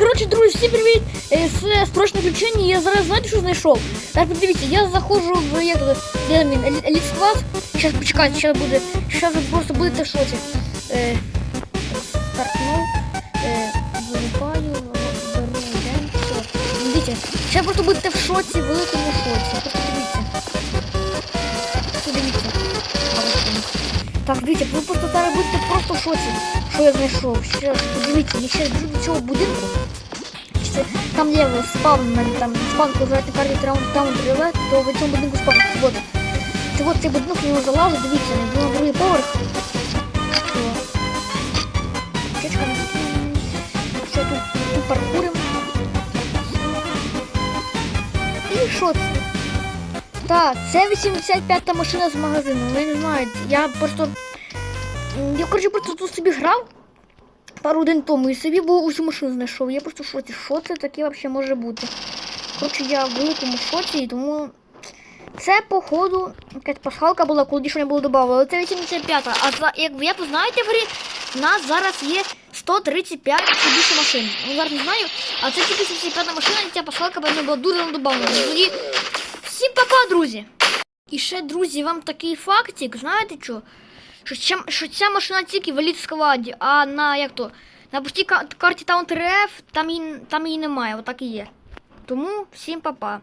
Коротше, друзі, всім привіт! Е, Це строчне включення. Я зараз знаєте, що знайшов? Так, подивіться, я заходжу в як де він, еліт клас. Зараз почекайте, зараз буде. Зараз ви просто будете в шоці. Е, стартнув. Е, вилипаю, беру. Дивіться, зараз просто будете в шоці, великому шоці. Просто дивіться. Подивіться. Так, дивіться, ви просто зараз будете просто в шоці, що я знайшов. Ще подивіться, я ще біжу до будинку. Це, там є спавн, там спавн, коли граєте карті Таун Таун Трилет, то в цьому будинку спавн. Вот. Це от цей будинок, нього залазу, дивіться, на другий поверх. Чечка. Все тут, тут паркурим. І що? Так, це 85-та машина з магазину. Ви не знаєте, я просто. Я коротше просто тут собі грав пару годин тому і собі був усю машину знайшов. Я просто в шоці. Що це таке взагалі може бути? Коротше, я в великому шоці, і тому. Це, походу, якась пасхалка була, коли ще не було додавали. Але це 85-та. А за, як ви знаєте в грі, в нас зараз є 135 чи більше машин. Ну, зараз не знаю. А це тільки 85-та машина, і ця пасхалка не була дуже надобавлена. Тоді всім папа, друзі! І ще, друзі, вам такий фактик, знаєте що? Що ця, що ця машина тільки в еліт складі, а на як то? На пустій карті Таунт РФ там її, там її немає, отак і є. Тому всім папа.